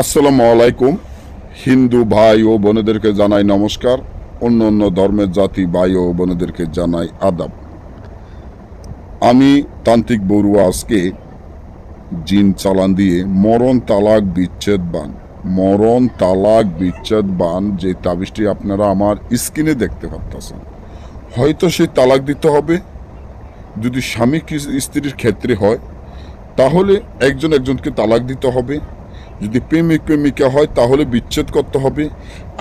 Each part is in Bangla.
আসসালামু আলাইকুম। হিন্দু ভাই ও বোনেদেরকে জানাই নমস্কার। অন্য অন্য ধর্মের জাতি ভাই ও বোনেদেরকে জানাই আদাব। আমি তান্ত্রিক বড়ুয়া আজকে জিন চালান দিয়ে মরণ তালাক বিচ্ছেদ বান। মরণ তালাক বিচ্ছেদ বান যে তাবিজটি আপনারা আমার স্ক্রিনে দেখতে পারতেছেন। হয়তো সেই তালাক দিতে হবে। যদি স্বামী স্ত্রীর ক্ষেত্রে হয়, তাহলে একজন একজনকে তালাক দিতে হবে। যদি প্রেমিক প্রেমিকা হয়, তাহলে বিচ্ছেদ করতে হবে।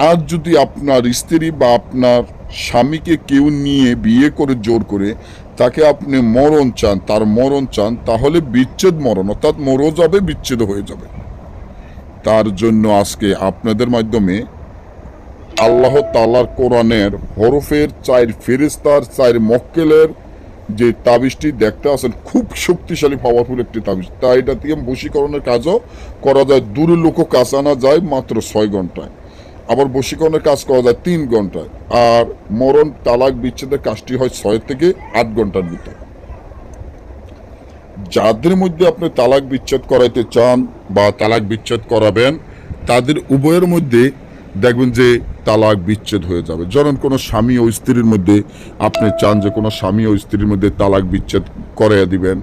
আর যদি আপনার স্ত্রী বা আপনার স্বামীকে কেউ নিয়ে বিয়ে করে, জোর করে, তাকে আপনি মরণ চান, তার মরণ চান, তাহলে বিচ্ছেদ মরণ, অর্থাৎ মরও যাবে, বিচ্ছেদ হয়ে যাবে। তার জন্য আজকে আপনাদের মাধ্যমে আল্লাহ তালার কোরআনের হরফের চার ফেরিস্তার চার মক্কেলের যে তাবিজটি দেখতে আসেন খুব শক্তিশালী পাওয়ারফুল একটি তাবিজ। তা এটা দিয়ে বশীকরণের কাজও করা যায়। দূরের লোকও কাজ আনা যায় মাত্র ছয় ঘন্টায়। আবার বশীকরণের কাজ করা যায় তিন ঘন্টায়। আর মরণ, তালাক, বিচ্ছেদের কাজটি হয় ছয় থেকে আট ঘণ্টার ভিতর। যাদের মধ্যে আপনি তালাক, বিচ্ছেদ করাইতে চান বা তালাক, বিচ্ছেদ করাবেন, তাদের উভয়ের মধ্যে দেখবেন যে তালাক বিচ্ছেদ হয়ে যাবে। যখন কোনো স্বামী ও স্ত্রীর মধ্যে আপনি চান যে কোনো স্বামী ও স্ত্রীর মধ্যে তালাক বিচ্ছেদ করাইয়া দিবেন,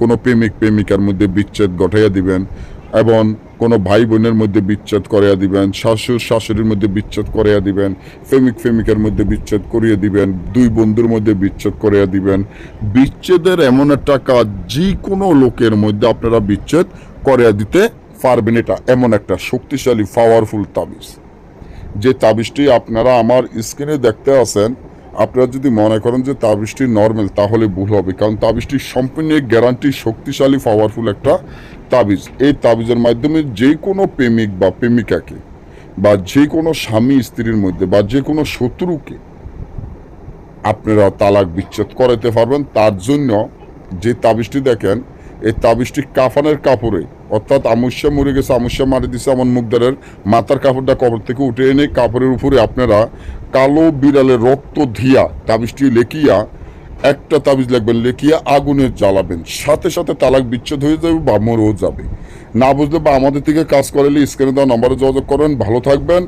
কোনো প্রেমিক, প্রেমিকার মধ্যে বিচ্ছেদ ঘটাইয়া দিবেন, এবং কোনো ভাই বোনের মধ্যে বিচ্ছেদ করাইয়া দিবেন, শাশুড়, শাশুড়ির মধ্যে বিচ্ছেদ করাইয়া দিবেন, প্রেমিক, প্রেমিকার মধ্যে বিচ্ছেদ করিয়ে দিবেন, দুই বন্ধুর মধ্যে বিচ্ছেদ করাইয়া দিবেন। বিচ্ছেদের এমন একটা কাজ যে কোনো লোকের মধ্যে আপনারা বিচ্ছেদ করাইয়া দিতে পারবেন এটা। এমন একটা শক্তিশালী পাওয়ারফুল তাবিজ। যে তাবিজটি আপনারা আমার স্ক্রিনে দেখতে আছেন, আপনারা যদি মনে করেন যে তাবিজটি নর্মাল তাহলে ভুল হবে। কারণ তাবিজটি সম্পূর্ণ গ্যারান্টি শক্তিশালী পাওয়ারফুল একটা তাবিজ। এই তাবিজের মাধ্যমে যে কোনো প্রেমিক বা প্রেমিকাকে বা যে কোনো স্বামী স্ত্রীর মধ্যে বা যে কোনো শত্রুকে আপনারা তালাক বিচ্ছেদ করাতে পারবেন। তার জন্য যে তাবিজটি দেখেন, এই তাবিজটি কাফানের কাপড়ে অর্থাৎ আমুষ্যা মরে গেছে আমস্যা মারি দিছে আমার মুখদারের মাথার কাপড়টা কবর থেকে উঠে এনে কাপড়ের উপরে আপনারা কালো বিড়ালে রক্ত ধিয়া তাবিজটি লেখিয়া, একটা তাবিজ লাগবেন, লেখিয়া আগুনে জ্বালাবেন। সাথে সাথে তালাক বিচ্ছেদ হয়ে যাবে বা মরেও যাবে। না বুঝলে বা আমাদের থেকে কাজ করালে স্ক্রিনে দেওয়া নম্বরে যোগাযোগ করেন। ভালো থাকবেন।